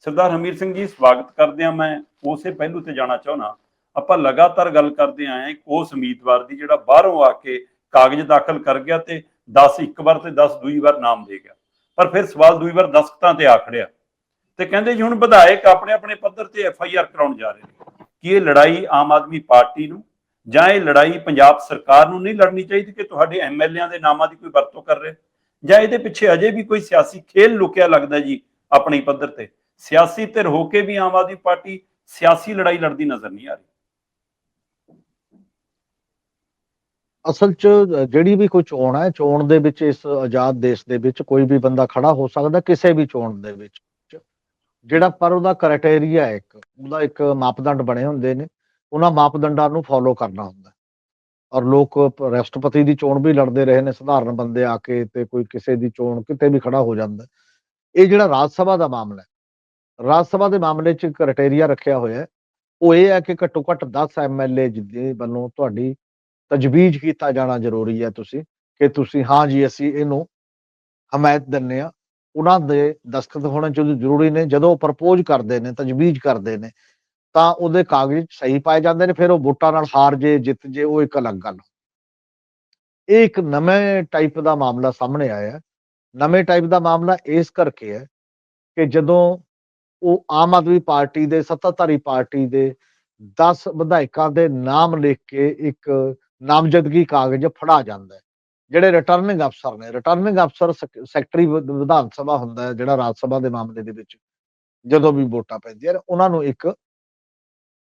ਸਰਦਾਰ ਹਮੀਰ ਸਿੰਘ ਜੀ, ਸਵਾਗਤ ਕਰਦੇ ਆ ਮੈਂ ਉਸੇ ਪਹਿਲੂ ਤੇ ਜਾਣਾ ਚਾਹੁੰਦਾ। ਆਪਾਂ ਲਗਾਤਾਰ ਗੱਲ ਕਰਦੇ ਆਏ ਹਾਂ ਉਸ ਉਮੀਦਵਾਰ ਦੀ ਜਿਹੜਾ ਬਾਹਰੋਂ ਆ ਕੇ ਕਾਗਜ਼ ਦਾਖਲ ਕਰ ਗਿਆ ਤੇ 10 ਇੱਕ ਵਾਰ ਤੇ 10 ਦੂਈ ਵਾਰ ਨਾਮ ਦੇ ਗਿਆ। ਪਰ ਫਿਰ ਸਵਾਲ ਦੂਈ ਵਾਰ ਦਸਖਤਾਂ ਤੇ ਆ ਖੜਿਆ। ਤੇ ਕਹਿੰਦੇ ਜੀ ਹੁਣ ਵਿਧਾਇਕ ਆਪਣੇ ਆਪਣੇ ਪੱਧਰ ਤੇ ਐਫ ਆਈ ਆਰ ਕਰਾਉਣ ਜਾ ਰਹੇ ਨੇ। ਕਿ ਇਹ ਲੜਾਈ ਆਮ ਆਦਮੀ ਪਾਰਟੀ ਨੂੰ ਜਾਂ ਇਹ ਲੜਾਈ ਪੰਜਾਬ ਸਰਕਾਰ ਨੂੰ ਨਹੀਂ ਲੜਨੀ ਚਾਹੀਦੀ ਕਿ ਤੁਹਾਡੇ ਐਮਐਲਏਆਂ ਦੇ ਨਾਮਾਂ ਦੀ ਕੋਈ ਵਰਤੋਂ ਕਰ ਰਹੇ? ਜਾਂ ਇਹਦੇ ਪਿੱਛੇ ਅਜੇ ਵੀ ਕੋਈ ਸਿਆਸੀ ਖੇਲ ਲੁਕਿਆ ਲੱਗਦਾ ਜੀ ਆਪਣੀ ਪੱਧਰ ਤੇ? ਸਿਆਸੀ ਧਿਰ ਹੋ ਕੇ ਵੀ ਆਮ ਆਦਮੀ ਪਾਰਟੀ ਸਿਆਸੀ ਲੜਾਈ ਲੜਦੀ ਨਜ਼ਰ ਨਹੀਂ ਆ ਰਹੀ। ਅਸਲ 'ਚ ਜਿਹੜੀ ਵੀ ਕੋਈ ਚੋਣ ਹੈ, ਚੋਣ ਦੇ ਵਿੱਚ ਇਸ ਆਜ਼ਾਦ ਦੇਸ਼ ਦੇ ਵਿੱਚ ਕੋਈ ਵੀ ਬੰਦਾ ਖੜਾ ਹੋ ਸਕਦਾ, ਕਿਸੇ ਵੀ ਚੋਣ ਦੇ ਵਿੱਚ। ਜਿਹੜਾ ਪਰ ਉਹਦਾ ਕ੍ਰਾਈਟੇਰੀਆ ਹੈ ਇੱਕ, ਉਹਦਾ ਇੱਕ ਮਾਪਦੰਡ ਬਣੇ ਹੁੰਦੇ ਨੇ, ਉਹਨਾਂ ਮਾਪਦੰਡਾਂ ਨੂੰ ਫੋਲੋ ਕਰਨਾ ਹੁੰਦਾ ਔਰ ਲੋਕ ਰਾਸ਼ਟਰਪਤੀ ਦੀ ਚੋਣ ਵੀ ਲੜਦੇ ਰਹੇ ਨੇ, ਸਧਾਰਨ ਬੰਦੇ ਆ ਕੇ ਤੇ ਕੋਈ ਕਿਸੇ ਦੀ ਚੋਣ ਕਿਤੇ ਵੀ ਖੜਾ ਹੋ ਜਾਂਦਾ ਇਹ ਜਿਹੜਾ ਰਾਜ ਸਭਾ ਦਾ ਮਾਮਲਾ ਹੈ ਰਾਜ ਸਭਾ ਦੇ ਮਾਮਲੇ 'ਚ ਕ੍ਰਾਈਟੇਰੀਆ ਰੱਖਿਆ ਹੋਇਆ ਉਹ ਇਹ ਹੈ ਕਿ ਘੱਟੋ ਘੱਟ 10 ਐਮਐਲਏ ਜਿੱਦੇ ਵੱਲੋਂ ਤੁਹਾਡੀ ਤਜਵੀਜ਼ ਕੀਤਾ ਜਾਣਾ ਜ਼ਰੂਰੀ ਹੈ ਤੁਸੀਂ, ਕਿ ਤੁਸੀਂ ਹਾਂ ਜੀ, ਅਸੀਂ ਇਹਨੂੰ ਹਮਾਇਤ ਦਿੰਨੇ ਆ ਉਹਨਾਂ ਦੇ ਦਸਖਤ ਹੋਣੇ ਚਾਹੀਦੇ ਜ਼ਰੂਰੀ ਨੇ, ਜਦੋਂ ਪ੍ਰਪੋਜ਼ ਕਰਦੇ ਨੇ, ਤਜਵੀਜ਼ ਕਰਦੇ ਨੇ, ਤਾਂ ਉਹਦੇ ਕਾਗਜ਼ ਸਹੀ ਪਾਏ ਜਾਂਦੇ ਨੇ, ਫਿਰ ਉਹ ਵੋਟਾਂ ਨਾਲ ਹਾਰ ਜੇ, ਜਿੱਤ ਜੇ, ਉਹ ਇੱਕ ਅਲੱਗ ਗੱਲ। ਇਹ ਇੱਕ ਨਵੇਂ ਟਾਈਪ ਦਾ ਮਾਮਲਾ ਸਾਹਮਣੇ ਆਇਆ ਨਵੇਂ ਟਾਈਪ ਦਾ ਮਾਮਲਾ ਇਸ ਕਰਕੇ ਹੈ ਕਿ ਜਦੋਂ ਉਹ ਆਮ ਆਦਮੀ ਪਾਰਟੀ ਦੇ, ਸੱਤਾਧਾਰੀ ਪਾਰਟੀ ਦੇ 10 ਵਿਧਾਇਕਾਂ ਦੇ ਨਾਮ ਲਿਖ ਕੇ ਇੱਕ ਨਾਮਜ਼ਦਗੀ ਕਾਗਜ਼ ਫੜਾ ਜਾਂਦਾ ਹੈ, ਜਿਹੜੇ ਰਿਟਰਨਿੰਗ ਅਫਸਰ ਨੇ। ਰਿਟਰਨਿੰਗ ਅਫਸਰ ਸੈਕਟਰੀ ਵਿਧਾਨ ਸਭਾ ਹੁੰਦਾ ਹੈ, ਜਿਹੜਾ ਰਾਜ ਸਭਾ ਦੇ ਮਾਮਲੇ ਦੇ ਵਿੱਚ ਜਦੋਂ ਵੀ ਵੋਟਾਂ ਪੈਂਦੀਆਂ ਨੇ, ਉਹਨਾਂ ਨੂੰ ਇੱਕ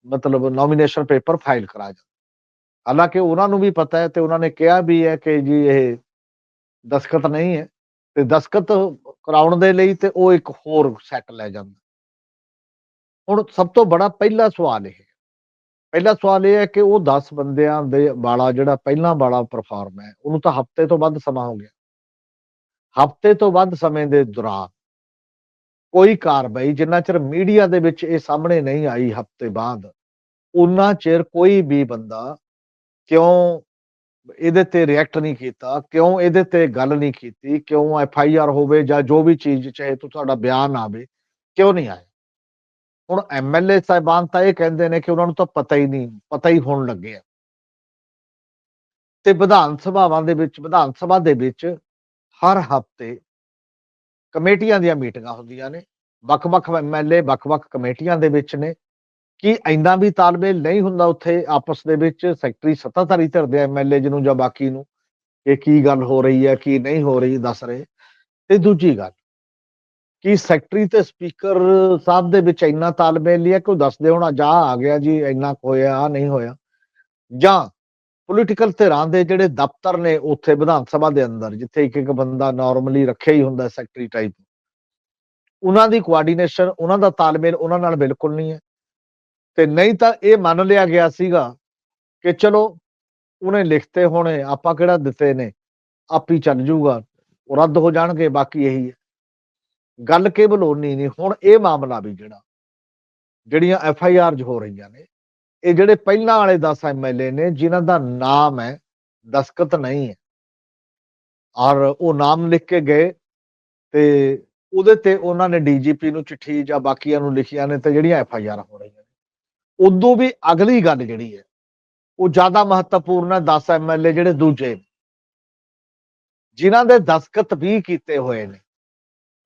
ਮਤਲਬ ਨੋਮੀਨੇਸ਼ਨ ਪੇਪਰ ਫਾਈਲ ਕਰਾ ਜਾਂਦਾ ਹਾਲਾਂਕਿ ਉਹਨਾਂ ਨੂੰ ਵੀ ਪਤਾ ਹੈ ਤੇ ਉਹਨਾਂ ਨੇ ਕਿਹਾ ਵੀ ਹੈ ਕਿ ਜੀ ਇਹ ਦਸਖਤ ਨਹੀਂ ਹੈ, ਤੇ ਦਸਖਤ ਕਰਾਉਣ ਦੇ ਲਈ ਤੇ ਉਹ ਇੱਕ ਹੋਰ ਸੈੱਟ ਲੈ ਜਾਂਦਾ ਹੁਣ ਸਭ ਤੋਂ ਬੜਾ ਪਹਿਲਾ ਸਵਾਲ ਇਹ। ਪਹਿਲਾ ਸਵਾਲ ਇਹ ਹੈ ਕਿ ਉਹ 10 ਬੰਦਿਆਂ ਦੇ ਵਾਲਾ ਜਿਹੜਾ ਪਹਿਲਾਂ ਵਾਲਾ ਪਰਫਾਰਮ ਹੈ, ਉਹਨੂੰ ਤਾਂ ਹਫ਼ਤੇ ਤੋਂ ਵੱਧ ਸਮਾਂ ਹੋ ਗਿਆ। ਹਫ਼ਤੇ ਤੋਂ ਵੱਧ ਸਮੇਂ ਦੇ ਦੌਰਾਨ ਕੋਈ ਕਾਰਵਾਈ ਜਿੰਨਾ ਚਿਰ ਮੀਡੀਆ ਦੇ ਵਿੱਚ ਇਹ ਸਾਹਮਣੇ ਨਹੀਂ ਆਈ ਹਫ਼ਤੇ ਬਾਅਦ ਉਹਨਾਂ ਚਿਰ ਕੋਈ ਵੀ ਬੰਦਾ ਕਿਉਂ ਇਹਦੇ ਤੇ ਰਿਐਕਟ ਨਹੀਂ ਕੀਤਾ, ਕਿਉਂ ਇਹਦੇ ਤੇ ਗੱਲ ਨਹੀਂ ਕੀਤੀ, ਕਿਉਂ ਐਫ ਆਈ ਆਰ ਹੋਵੇ ਜਾਂ ਜੋ ਵੀ ਚੀਜ਼ ਚਾਹੇ ਤੋ ਤੁਹਾਡਾ ਬਿਆਨ ਆਵੇ, ਕਿਉਂ ਨਹੀਂ ਆਇਆ? ਹੁਣ ਐਮਐਲਏ ਸਾਹਿਬਾਨ ਤਾਂ ਇਹ ਕਹਿੰਦੇ ਨੇ ਕਿ ਉਹਨਾਂ ਨੂੰ ਤਾਂ ਪਤਾ ਹੀ ਨਹੀਂ, ਪਤਾ ਹੀ ਹੋਣ ਲੱਗੇ ਆ। ਤੇ ਵਿਧਾਨ ਸਭਾਵਾਂ ਦੇ ਵਿੱਚ, ਵਿਧਾਨ ਸਭਾ ਦੇ ਵਿੱਚ ਹਰ ਹਫ਼ਤੇ ਕਮੇਟੀਆਂ ਦੀਆਂ ਮੀਟਿੰਗਾਂ ਹੁੰਦੀਆਂ ਨੇ। ਵੱਖ-ਵੱਖ ਐਮਐਲਏ ਵੱਖ-ਵੱਖ ਕਮੇਟੀਆਂ ਦੇ ਵਿੱਚ ਨੇ। ਕਿ ਇੰਨਾ ਵੀ ਤਾਲਮੇਲ ਨਹੀਂ ਹੁੰਦਾ ਉੱਥੇ ਆਪਸ ਦੇ ਵਿੱਚ? ਸੈਕਟਰੀ ਸੱਤਾਧਾਰੀ ਧਿਰ ਦੇ ਐਮਐਲਏ ਜਿਹਨੂੰ ਜਾਂ ਬਾਕੀ ਨੂੰ, ਕਿ ਕੀ ਗੱਲ ਹੋ ਰਹੀ ਹੈ, ਕੀ ਨਹੀਂ ਹੋ ਰਹੀ ਦੱਸ ਰਹੇ। ਤੇ ਦੂਜੀ ਗੱਲ ਕਿ ਸੈਕਟਰੀ ਤੇ ਸਪੀਕਰ ਸਾਹਿਬ ਦੇ ਵਿੱਚ ਇੰਨਾ ਤਾਲਮੇਲ ਨਹੀਂ ਹੈ ਕਿ ਉਹ ਦੱਸਦੇ ਹੋਣਾ, ਜਾ ਆ ਗਿਆ ਜੀ, ਇੰਨਾ ਕੁ ਹੋਇਆ ਆ ਨਹੀਂ ਹੋਇਆ। ਜਾਂ ਪੋਲੀਟੀਕਲ ਧਿਰਾਂ ਦੇ ਜਿਹੜੇ ਦਫ਼ਤਰ ਨੇ ਉੱਥੇ ਵਿਧਾਨ ਸਭਾ ਦੇ ਅੰਦਰ, ਜਿੱਥੇ ਇੱਕ ਇੱਕ ਬੰਦਾ ਨਾਰਮਲੀ ਰੱਖਿਆ ਹੀ ਹੁੰਦਾ ਸੈਕਟਰੀ ਟਾਈਪ ਉਹਨਾਂ ਦੀ ਕੋਆਰਡੀਨੇਸ਼ਨ ਉਹਨਾਂ ਦਾ ਤਾਲਮੇਲ ਉਹਨਾਂ ਨਾਲ ਬਿਲਕੁਲ ਨਹੀਂ ਹੈ। ਤੇ ਨਹੀਂ ਤਾਂ ਇਹ ਮੰਨ ਲਿਆ ਗਿਆ ਸੀਗਾ ਕਿ ਚਲੋ, ਉਹਨੇ ਲਿਖਤੇ ਹੋਣੇ, ਆਪਾਂ ਕਿਹੜਾ ਦਿੱਤੇ ਨੇ? ਆਪ ਹੀ ਚੱਲ ਜੂਗਾ, ਉਹ ਰੱਦ ਹੋ ਜਾਣਗੇ, ਬਾਕੀ ਇਹੀ ਹੈ। ਗੱਲ ਕੇਵਲ ਉਨੀ ਨਹੀਂ ਹੁਣ ਇਹ ਮਾਮਲਾ ਵੀ ਜਿਹੜਾ ਜਿਹੜੀਆਂ ਐਫ ਆਈ ਆਰ ਹੋ ਰਹੀਆਂ ਨੇ ਇਹ ਜਿਹੜੇ ਪਹਿਲਾਂ ਵਾਲੇ 10 ਐਮਐਲਏ ਨੇ ਜਿਨ੍ਹਾਂ ਦਾ ਨਾਮ ਹੈ ਦਸਕਤ ਨਹੀਂ ਹੈ। ਔਰ ਉਹ ਨਾਮ ਲਿਖ ਕੇ ਗਏ ਤੇ ਉਹਦੇ ਤੇ ਉਹਨਾਂ ਨੇ ਡੀਜੀਪੀ ਨੂੰ ਚਿੱਠੀ ਜਾਂ ਬਾਕੀਆਂ ਨੂੰ ਲਿਖੀਆਂ ਨੇ ਤੇ ਜਿਹੜੀਆਂ ਐਫ ਆਈ ਆਰ ਹੋ ਰਹੀਆਂ ਨੇ। ਉਦੋਂ ਵੀ ਅਗਲੀ ਗੱਲ ਜਿਹੜੀ ਹੈ ਉਹ ਜ਼ਿਆਦਾ ਮਹੱਤਵਪੂਰਨ ਹੈ 10 ਐਮਐਲਏ ਜਿਹੜੇ ਦੂਜੇ ਨੇ, ਜਿਨ੍ਹਾਂ ਦੇ ਦਸਤਖਤ ਵੀ ਕੀਤੇ ਹੋਏ ਨੇ।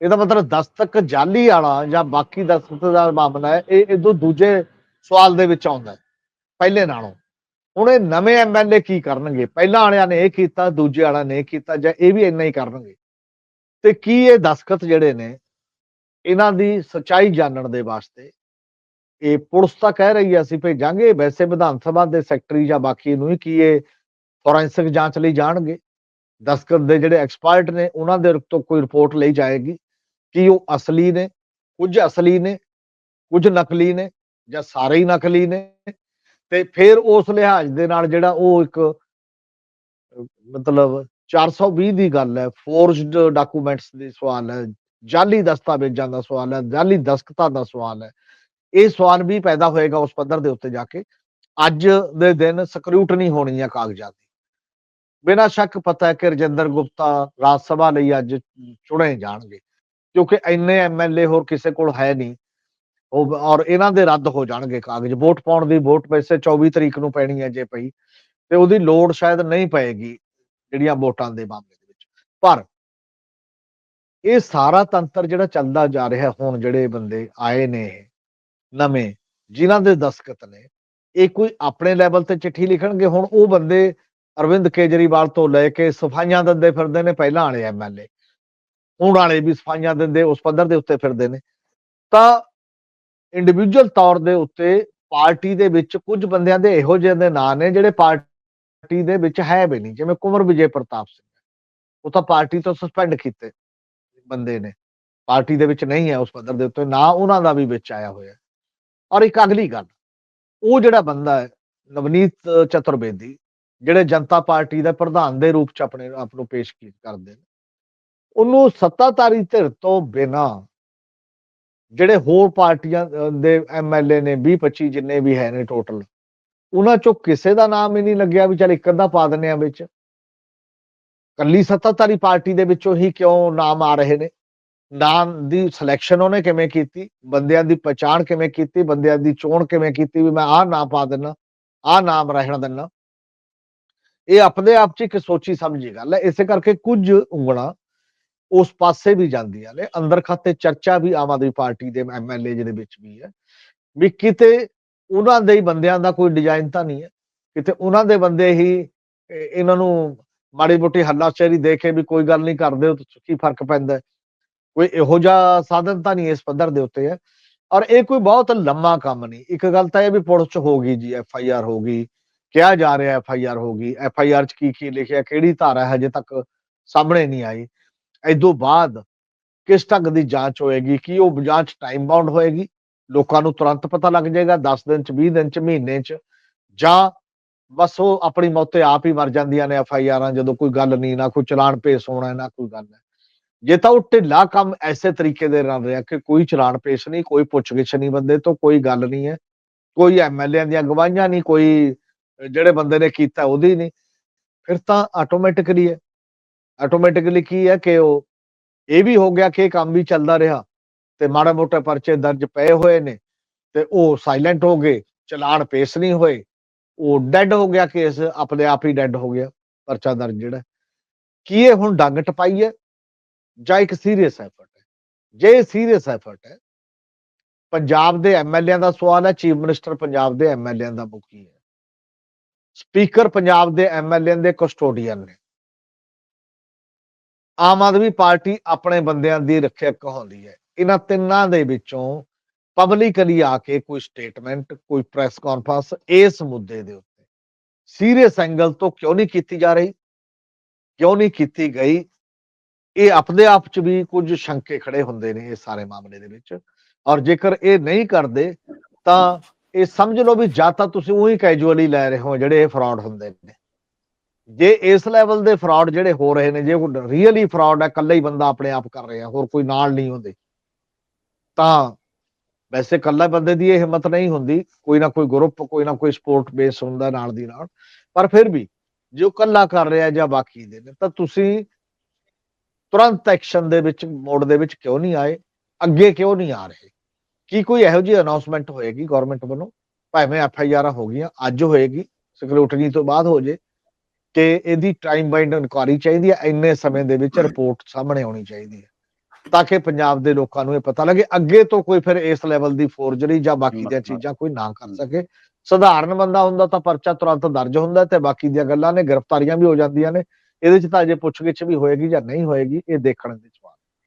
ਇਹਦਾ ਮਤਲਬ ਦਸਤਕ ਜਾਲੀ ਵਾਲਾ ਜਾਂ ਬਾਕੀ ਦਸਤਖਤ ਦਾ ਮਾਮਲਾ ਹੈ, ਇਹ ਇਦੋਂ ਦੂਜੇ ਸਵਾਲ ਦੇ ਵਿੱਚ ਆਉਂਦਾ ਪਹਿਲੇ ਨਾਲੋਂ। ਹੁਣ ਇਹ ਨਵੇਂ ਐਮਐਲਏ ਕੀ ਕਰਨਗੇ? ਪਹਿਲਾਂ ਵਾਲਿਆਂ ਨੇ ਇਹ ਕੀਤਾ, ਦੂਜੇ ਵਾਲਿਆਂ ਨੇ ਕੀਤਾ, ਜਾਂ ਇਹ ਵੀ ਇੰਨਾ ਹੀ ਕਰਨਗੇ? ਤੇ ਕੀ ਇਹ ਦਸਤਖਤ ਜਿਹੜੇ ਨੇ, ਇਹਨਾਂ ਦੀ ਸਚਾਈ ਜਾਣਨ ਦੇ ਵਾਸਤੇ? ਇਹ ਪੁਲਿਸ ਤਾਂ ਕਹਿ ਰਹੀ ਹੈ ਅਸੀਂ ਭੇਜਾਂਗੇ, ਵੈਸੇ ਵਿਧਾਨ ਸਭਾ ਦੇ ਸੈਕਟਰੀ ਜਾਂ ਬਾਕੀ ਨੂੰ ਹੀ ਕੀ ਇਹ ਫੋਰੈਂਸਿਕ ਜਾਂਚ ਲਈ ਜਾਣਗੇ? ਦਸਤਖਤ ਦੇ ਜਿਹੜੇ ਐਕਸਪਰਟ ਨੇ, ਉਹਨਾਂ ਦੇ ਤੋਂ ਕੋਈ ਰਿਪੋਰਟ ਲਈ ਜਾਏਗੀ? ਕਿ ਉਹ ਅਸਲੀ ਨੇ? ਕੁਝ ਅਸਲੀ ਨੇ ਕੁਝ ਨਕਲੀ ਨੇ ਜਾਂ ਸਾਰੇ ਹੀ ਨਕਲੀ ਨੇ? ਤੇ ਫਿਰ ਉਸ ਲਿਹਾਜ਼ ਦੇ ਨਾਲ ਜਿਹੜਾ ਉਹ ਇੱਕ ਅਹ, ਮਤਲਬ 420 ਦੀ ਗੱਲ ਹੈ ਫੋਰਜਡ ਡਾਕੂਮੈਂਟਸ ਦੀ ਸਵਾਲ ਹੈ ਜਾਲੀ ਦਸਤਾਵੇਜ਼ਾਂ ਦਾ ਸਵਾਲ ਹੈ ਜਾਲੀ ਦਸਤਖਤਾਂ ਦਾ ਸਵਾਲ ਹੈ। ਇਹ ਸਵਾਲ ਵੀ ਪੈਦਾ ਹੋਏਗਾ ਉਸ ਪੱਧਰ ਦੇ ਉੱਤੇ ਜਾ ਕੇ। ਅੱਜ ਦੇ ਦਿਨ ਸਕਰੂਟਨੀ ਹੋਣੀ ਹੈ ਕਾਗਜ਼ਾਂ ਦੀ। ਬਿਨਾਂ ਸ਼ੱਕ ਪਤਾ ਹੈ ਕਿ ਰਜਿੰਦਰ ਗੁਪਤਾ ਰਾਜ ਸਭਾ ਲਈ ਅੱਜ ਚੁਣੇ ਜਾਣਗੇ। ਕਿਉਂਕਿ ਇੰਨੇ ਐਮਐਲਏ ਹੋਰ ਕਿਸੇ ਕੋਲ ਹੈ ਨਹੀਂ। ਉਹ ਔਰ ਇਹਨਾਂ ਦੇ ਰੱਦ ਹੋ ਜਾਣਗੇ ਕਾਗਜ਼। ਵੋਟ ਪਾਉਣ ਦੀ ਵੋਟ ਵੈਸੇ 24 ਤਰੀਕ ਨੂੰ ਪੈਣੀ ਹੈ ਜੇ ਪਈ, ਤੇ ਉਹਦੀ ਲੋੜ ਸ਼ਾਇਦ ਨਹੀਂ ਪਏਗੀ ਜਿਹੜੀਆਂ ਵੋਟਾਂ ਦੇ ਮਾਮਲੇ ਦੇ ਵਿੱਚ। ਪਰ ਇਹ ਸਾਰਾ ਤੰਤਰ ਜਿਹੜਾ ਚੱਲਦਾ ਜਾ ਰਿਹਾ ਹੁਣ ਜਿਹੜੇ ਬੰਦੇ ਆਏ ਨੇ, ਨਵੇਂ, ਜਿਨ੍ਹਾਂ ਦੇ ਦਸਖਤ ਨੇ, ਇਹ ਕੋਈ ਆਪਣੇ ਲੈਵਲ ਤੇ ਚਿੱਠੀ ਲਿਖਣਗੇ? ਹੁਣ ਉਹ ਬੰਦੇ ਅਰਵਿੰਦ ਕੇਜਰੀਵਾਲ ਤੋਂ ਲੈ ਕੇ ਸਫਾਈਆਂ ਦਿੰਦੇ ਫਿਰਦੇ ਨੇ, ਪਹਿਲਾਂ ਵਾਲੇ ਐਮਐਲਏ ਹੁਣ ਵਾਲੇ ਵੀ ਸਫਾਈਆਂ ਦਿੰਦੇ, ਉਸ ਪੱਧਰ ਦੇ ਉੱਤੇ ਫਿਰਦੇ ਨੇ। ਤਾਂ ਇੰਡੀਵਿਜੂਅਲ ਤੌਰ ਦੇ ਉੱਤੇ ਪਾਰਟੀ ਦੇ ਵਿੱਚ ਕੁਝ ਬੰਦਿਆਂ ਦੇ ਇਹੋ ਜਿਹੇ ਦੇ ਨਾਂ ਨੇ ਜਿਹੜੇ ਪਾਰਟੀ ਦੇ ਵਿੱਚ ਹੈ ਵੀ ਨਹੀਂ। ਜਿਵੇਂ ਕੁਮਰ ਵਿਜੇ ਪ੍ਰਤਾਪ ਸਿੰਘ ਉਹ ਤਾਂ ਪਾਰਟੀ ਤੋਂ ਸਸਪੈਂਡ ਕੀਤੇ ਬੰਦੇ ਨੇ। ਪਾਰਟੀ ਦੇ ਵਿੱਚ ਨਹੀਂ ਹੈ ਉਸ ਪੱਧਰ ਦੇ ਉੱਤੇ। ਨਾ ਉਹਨਾਂ ਦਾ ਵੀ ਵਿੱਚ ਆਇਆ ਹੋਇਆ ਔਰ ਇੱਕ ਅਗਲੀ ਗੱਲ, ਉਹ ਜਿਹੜਾ ਬੰਦਾ ਹੈ, ਨਵਨੀਤ ਚਤੁਰਵੇਦੀ, ਜਿਹੜੇ ਜਨਤਾ ਪਾਰਟੀ ਦਾ ਪ੍ਰਧਾਨ ਦੇ ਰੂਪ ਚ ਆਪਣੇ ਆਪ ਨੂੰ ਪੇਸ਼ ਕਰਦੇ ਨੇ। ਉਹਨੂੰ ਸੱਤਾਧਾਰੀ ਧਿਰ ਤੋਂ ਬਿਨਾ ਜਿਹੜੇ ਹੋਰ ਪਾਰਟੀਆਂ ਅ, ਦੇ ਐਮਐਲਏ ਨੇ 20 25 ਜਿੰਨੇ ਵੀ ਹੈ ਨੇ ਟੋਟਲ ਉਹਨਾਂ ਚੋਂ ਕਿਸੇ ਦਾ ਨਾਮ ਹੀ ਨਹੀਂ ਲੱਗਿਆ ਵੀ ਚਲ ਇੱਕ ਅੱਧਾ ਪਾ ਦਿੰਨੇ ਆ ਵਿੱਚ। ਕੱਲੀ ਸੱਤਾਧਾਰੀ ਪਾਰਟੀ ਦੇ ਵਿੱਚੋਂ ਹੀ ਕਿਉਂ ਨਾਮ ਆ ਰਹੇ ਨੇ? ਨਾਮ ਦੀ ਸਿਲੈਕਸ਼ਨ ਉਹਨੇ ਕਿਵੇਂ ਕੀਤੀ? ਬੰਦਿਆਂ ਦੀ ਪਛਾਣ ਕਿਵੇਂ ਕੀਤੀ? ਬੰਦਿਆਂ ਦੀ ਚੋਣ ਕਿਵੇਂ ਕੀਤੀ? ਵੀ ਮੈਂ ਆਹ ਨਾਮ ਪਾ ਦਿੰਨਾ ਆਹ ਨਾਮ ਰਹਿਣ ਦਿੰਨਾ। ਇਹ ਆਪਣੇ ਆਪ ਚ ਇੱਕ ਸੋਚੀ ਸਮਝੀ ਗੱਲ ਹੈ। ਇਸੇ ਕਰਕੇ ਕੁਝ ਉਂਗਲਾਂ ਉਸ ਪਾਸੇ ਵੀ ਜਾਂਦੀਆਂ ਨੇ। ਅੰਦਰ ਖਾਤੇ ਚਰਚਾ ਵੀ ਆਮ ਆਦਮੀ ਪਾਰਟੀ ਦੇ ਐਮਐਲਏ ਜਿਹਦੇ ਵਿੱਚ ਵੀ ਹੈ। ਵੀ ਕਿਤੇ ਉਹਨਾਂ ਦੇ ਹੀ ਬੰਦਿਆਂ ਦਾ ਕੋਈ ਡਿਜ਼ਾਈਨ ਤਾਂ ਨਹੀਂ ਹੈ। ਕਿਤੇ ਉਹਨਾਂ ਦੇ ਬੰਦੇ ਹੀ ਇਹਨਾਂ ਨੂੰ ਮਾੜੀ ਮੋਟੀ ਹੱਲਾਸ਼ੇਰੀ ਦੇ ਕੇ ਵੀ ਕੋਈ ਗੱਲ ਨਹੀਂ ਕਰਦੇ, ਉਹ ਕੀ ਫ਼ਰਕ ਪੈਂਦਾ ਕੋਈ ਇਹੋ ਜਿਹਾ ਸਾਧਨ ਤਾਂ ਨਹੀਂ ਇਸ ਪੱਧਰ ਦੇ ਉੱਤੇ ਹੈ। ਔਰ ਇਹ ਕੋਈ ਬਹੁਤ ਲੰਮਾ ਕੰਮ ਨਹੀਂ। ਇੱਕ ਗੱਲ ਤਾਂ ਇਹ ਵੀ ਪੁਲਿਸ ਚ ਹੋ ਗਈ ਜੀ, ਐਫ ਆਈ ਆਰ ਹੋ ਗਈ। ਕਿਹਾ ਜਾ ਰਿਹਾ ਐਫ ਆਈ ਆਰ ਹੋ ਗਈ। ਐਫ ਆਈ ਆਰ ਚ ਕੀ ਕੀ ਲਿਖਿਆ, ਕਿਹੜੀ ਧਾਰਾ ਹੈ ਹਜੇ ਤੱਕ ਸਾਹਮਣੇ ਨਹੀਂ ਆਈ। ਇਦੋਂ ਬਾਅਦ ਕਿਸ ਢੰਗ ਦੀ ਜਾਂਚ ਹੋਏਗੀ, ਕੀ ਉਹ ਜਾਂਚ ਟਾਈਮ ਬਾਉਂਡ ਹੋਏਗੀ? ਲੋਕਾਂ ਨੂੰ ਤੁਰੰਤ ਪਤਾ ਲੱਗ ਜਾਏਗਾ 10 ਦਿਨ ਚ 20 ਦਿਨ ਚ, ਮਹੀਨੇ ਚ, ਜਾਂ ਬਸ ਉਹ ਆਪਣੀ ਮੌਤੇ ਆਪ ਹੀ ਮਰ ਜਾਂਦੀਆਂ ਨੇ ਐਫ ਆਈ ਆਰਾਂ, ਜਦੋਂ ਕੋਈ ਗੱਲ ਨਹੀਂ, ਨਾ ਕੋਈ ਚਲਾਨ ਪੇਸ਼ ਹੋਣਾ, ਨਾ ਕੋਈ ਗੱਲ ਹੈ। ਜੇ ਤਾਂ ਉਹ ਢਿੱਲਾ ਕੰਮ ਐਸੇ ਤਰੀਕੇ ਦੇ ਨਾਲ ਰਿਹਾ ਕਿ ਕੋਈ ਚਲਾਨ ਪੇਸ਼ ਨਹੀਂ, ਕੋਈ ਪੁੱਛਗਿੱਛ ਨਹੀਂ ਬੰਦੇ ਤੋਂ, ਕੋਈ ਗੱਲ ਨਹੀਂ ਹੈ, ਕੋਈ ਐਮਐਲਏ ਦੀਆਂ ਗਵਾਹੀਆਂ ਨਹੀਂ, ਕੋਈ ਜਿਹੜੇ ਬੰਦੇ ਨੇ ਕੀਤਾ ਉਹਦੀ ਨਹੀਂ, ਫਿਰ ਤਾਂ ਆਟੋਮੈਟਿਕਲੀ ਹੈ। ਆਟੋਮੈਟਿਕਲੀ ਕੀ ਹੈ ਕਿ ਉਹ ਇਹ ਵੀ ਹੋ ਗਿਆ ਕਿ ਇਹ ਕੰਮ ਵੀ ਚੱਲਦਾ ਰਿਹਾ ਤੇ ਮਾੜਾ ਮੋਟਾ ਪਰਚੇ ਦਰਜ ਪਏ ਹੋਏ ਨੇ ਤੇ ਉਹ ਸਾਇਲੈਂਟ ਹੋ ਗਏ, ਚਲਾਨ ਪੇਸ਼ ਨਹੀਂ ਹੋਏ, ਉਹ ਡੈੱਡ ਹੋ ਗਿਆ ਕੇਸ ਆਪਣੇ ਆਪ ਹੀ ਡੈੱਡ ਹੋ ਗਿਆ ਪਰਚਾ ਦਰਜ ਜਿਹੜਾ। ਕੀ ਇਹ ਹੁਣ ਡੰਗ ਟਪਾਈ ਹੈ ਜਾਂ ਇੱਕ ਸੀਰੀਅਸ ਐਫਰਟ ਹੈ? ਜੇ ਸੀਰੀਅਸ ਐਫਰਟ ਹੈ, ਪੰਜਾਬ ਦੇ ਐਮਐਲਏਆਂ ਦਾ ਸਵਾਲ ਹੈ, ਚੀਫ ਮਿਨਿਸਟਰ ਪੰਜਾਬ ਦੇ ਐਮਐਲਏਆਂ ਦਾ ਮੁਖੀ ਹੈ। ਸਪੀਕਰ ਪੰਜਾਬ ਦੇ ਐਮਐਲਏਆਂ ਦੇ ਕਸਟੋਡੀਅਨ ਨੇ। ਆਮ ਆਦਮੀ ਪਾਰਟੀ ਆਪਣੇ ਬੰਦਿਆਂ ਦੀ ਰੱਖਿਆ ਕਹਾਉਂਦੀ ਹੈ। ਇਹਨਾਂ ਤਿੰਨਾਂ ਦੇ ਵਿੱਚੋਂ ਪਬਲਿਕਲੀ ਆ ਕੇ ਕੋਈ ਸਟੇਟਮੈਂਟ ਕੋਈ ਪ੍ਰੈਸ ਕਾਨਫਰੰਸ ਇਸ ਮੁੱਦੇ ਦੇ ਉੱਤੇ ਸੀਰੀਅਸ ਐਂਗਲ ਤੋਂ ਕਿਉਂ ਨਹੀਂ ਕੀਤੀ ਜਾ ਰਹੀ? ਕਿਉਂ ਨਹੀਂ ਕੀਤੀ ਗਈ? ਇਹ ਆਪਣੇ ਆਪ ਚ ਵੀ ਕੁਝ ਸ਼ੰਕੇ ਖੜੇ ਹੁੰਦੇ ਨੇ ਇਹ ਸਾਰੇ ਮਾਮਲੇ ਦੇ ਵਿੱਚ। ਔਰ ਜੇਕਰ ਇਹ ਨਹੀਂ ਕਰਦੇ, ਤਾਂ ਇਹ ਸਮਝ ਲਓ ਵੀ ਜਾਂ ਤਾਂ ਤੁਸੀਂ ਉਹੀ ਕੈਜੂਅਲੀ ਲੈ ਰਹੇ ਹੋ ਜਿਹੜੇ ਇਹ ਫਰਾਡ ਹੁੰਦੇ ਨੇ। ਜੇ ਇਸ ਲੈਵਲ ਦੇ ਫਰਾਡ ਜਿਹੜੇ ਹੋ ਰਹੇ ਨੇ, ਜੇ ਰੀਅਲੀ ਫਰਾਡ ਹੈ, ਇਕੱਲਾ ਹੀ ਬੰਦਾ ਆਪਣੇ ਆਪ ਕਰ ਰਿਹਾ, ਹੋਰ ਕੋਈ ਨਾਲ ਨਹੀਂ ਹੁੰਦੇ। ਤਾਂ ਵੈਸੇ ਇਕੱਲਾ ਬੰਦੇ ਦੀ ਇਹ ਹਿੰਮਤ ਨਹੀਂ ਹੁੰਦੀ, ਕੋਈ ਨਾ ਕੋਈ ਗਰੁੱਪ ਕੋਈ ਨਾ ਕੋਈ ਸਪੋਰਟ ਬੇਸ ਹੁੰਦਾ ਨਾਲ ਦੀ ਨਾਲ। ਪਰ ਫਿਰ ਵੀ ਜੇ ਉਹ ਇਕੱਲਾ ਕਰ ਰਿਹਾ ਜਾਂ ਬਾਕੀ ਦੇ ਨੇ, ਤਾਂ ਤੁਸੀਂ ਤੁਰੰਤ ਐਕਸ਼ਨ ਦੇ ਵਿੱਚ ਮੋੜ ਦੇ ਵਿੱਚ ਕਿਉਂ ਨਹੀਂ ਆਏ? ਅੱਗੇ ਕਿਉਂ ਨਹੀਂ ਆ ਰਹੇ? ਕੀ ਕੋਈ ਇਹੋ ਜਿਹੀ ਅਨਾਉਂਸਮੈਂਟ ਹੋਏਗੀ ਗਵਰਨਮੈਂਟ ਵੱਲੋਂ? ਭਾਵੇਂ ਐਫ ਆਈ ਆਰ ਹੋ ਗਈਆਂ, ਅੱਜ ਹੋਏਗੀ ਸਕਰੂਟਨੀ ਤੋਂ ਬਾਅਦ ਹੋ ਜੇ। ਕਿ ਇਹਦੀ ਟਾਈਮ ਬਾਈਂਡ ਇਨਕੁਆਰੀ ਚਾਹੀਦੀ ਹੈ ਇੰਨੇ ਸਮੇਂ ਦੇ ਵਿੱਚ ਰਿਪੋਰਟ ਸਾਹਮਣੇ ਆਉਣੀ ਚਾਹੀਦੀ ਹੈ। ਤਾਂ ਕਿ ਪੰਜਾਬ ਦੇ ਲੋਕਾਂ ਨੂੰ ਇਹ ਪਤਾ ਲੱਗੇ ਅੱਗੇ ਤੋਂ ਕੋਈ ਫਿਰ ਇਸ ਲੈਵਲ ਦੀ ਫੋਰਜਰੀ ਜਾਂ ਬਾਕੀ ਦੀਆਂ ਚੀਜ਼ਾਂ ਕੋਈ ਨਾ ਕਰ ਸਕੇ। ਸਧਾਰਨ ਬੰਦਾ ਹੁੰਦਾ ਤਾਂ ਪਰਚਾ ਤੁਰੰਤ ਦਰਜ ਹੁੰਦਾ ਤੇ ਬਾਕੀ ਦੀਆਂ ਗੱਲਾਂ ਨੇ ਗ੍ਰਿਫਤਾਰੀਆਂ ਵੀ ਹੋ ਜਾਂਦੀਆਂ ਨੇ। ਇਹਦੇ ਚ ਤਾਂ ਅਜੇ ਪੁੱਛਗਿੱਛ ਵੀ ਹੋਏਗੀ ਜਾਂ ਨਹੀਂ ਹੋਏਗੀ ਇਹ ਦੇਖਣ ਦੇ ਸਵਾਲ